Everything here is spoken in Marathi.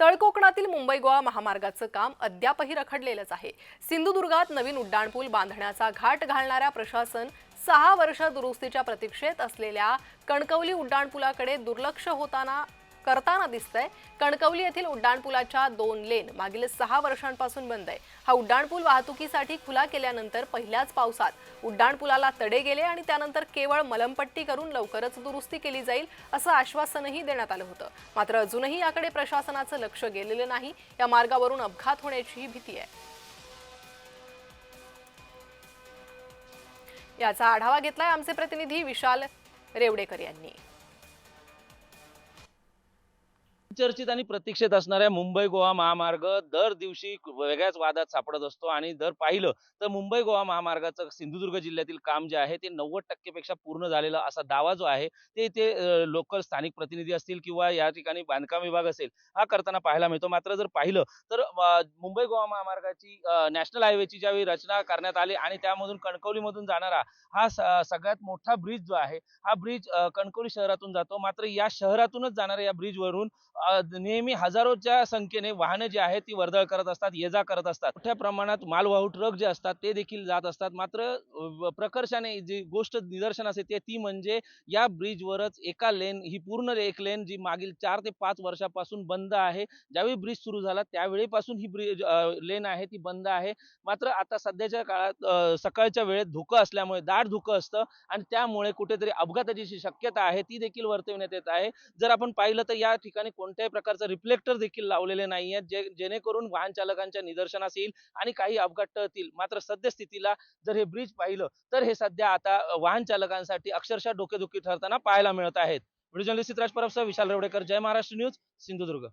तळकोकणातील मुंबई गोवा महामार्गाचं काम अद्यापही रखडलेलंच आहे. सिंधुदुर्गात नवीन उड्डाणपूल बांधण्याचा घाट घालणाऱ्या प्रशासन सहा वर्ष दुरुस्तीच्या प्रतीक्षेत असलेल्या कणकवली उड्डाणपुलाकडे दुर्लक्ष होताना करताना दिसतंय. कणकवली येथील उड्डाणपुलाच्या दोन लेन मागील सहा वर्षांपासून बंद आहे. हा उड्डाणपूल वाहतुकीसाठी खुला केल्यानंतर पहिल्याच पावसात उड्डाणपुलाला तडे गेले आणि त्यानंतर केवळ मलमपट्टी करून लवकरच दुरुस्ती केली जाईल असं आश्वासनही देण्यात आलं होतं. मात्र अजूनही याकडे प्रशासनाचं लक्ष गेलेलं नाही. या मार्गावरून अपघात होण्याचीही भीती आहे. याचा आढावा घेतलाय आमचे प्रतिनिधी विशाल रेवडेकर यांनी. चर्चित आणि प्रतीक्षेत असणाऱ्या मुंबई गोवा महामार्ग दर दिवशी वेगळ्याच वादात सापडत असतो. आणि जर पाहिलं तर मुंबई गोवा महामार्गाचं सिंधुदुर्ग जिल्ह्यातील काम जे आहे ते नव्वद टक्केपेक्षा पूर्ण झालेलं असा दावा जो आहे ते ते लोकल स्थानिक प्रतिनिधी असतील किंवा या ठिकाणी बांधकाम विभाग असेल हा करताना पाहायला मिळतो. मात्र जर पाहिलं तर मुंबई गोवा महामार्गाची नॅशनल हायवेची ज्यावेळी रचना करण्यात आली आणि त्यामधून कणकवलीमधून जाणारा हा सगळ्यात मोठा ब्रिज जो आहे हा ब्रिज कणकवली शहरातून जातो. मात्र या शहरातूनच जाणाऱ्या या ब्रिजवरून नेहमी हजारोच्या संख्येने वाहनं जी आहेत ती वर्दळ करत असतात ये जा करत असतात. मोठ्या प्रमाणात मालवाहू ट्रक जे असतात ते देखील जात असतात. मात्र प्रकर्षाने जी गोष्ट निदर्शनास येते ती म्हणजे या ब्रिजवरच एका लेन ही पूर्ण एक लेन जी मागील चार ते पाच वर्षापासून बंद आहे. ज्यावेळी ब्रिज सुरू झाला त्यावेळीपासून ही ब्रिज लेन आहे ती बंद आहे. मात्र आता सध्याच्या काळात सकाळच्या वेळेत धुकं असल्यामुळे दाट धुकं असतं आणि त्यामुळे कुठेतरी अपघाताची जी शक्यता आहे ती देखील वर्तवण्यात येत आहे. जर आपण पाहिलं तर या ठिकाणी कोण कोणत्याही प्रकारचं रिफ्लेक्टर देखील लावलेले नाहीये जे जेणेकरून वाहन चालकांच्या निदर्शनास येईल आणि काही अपघात टळतील. मात्र सद्यस्थितीला जर हे ब्रिज पाहिलं तर हे सध्या आता वाहन चालकांसाठी अक्षरशः डोकेदुखी ठरताना पाहायला मिळत आहेत. Video journalist Chitraj Vishal Revdekar. Jai Maharashtra news Sindhudurg.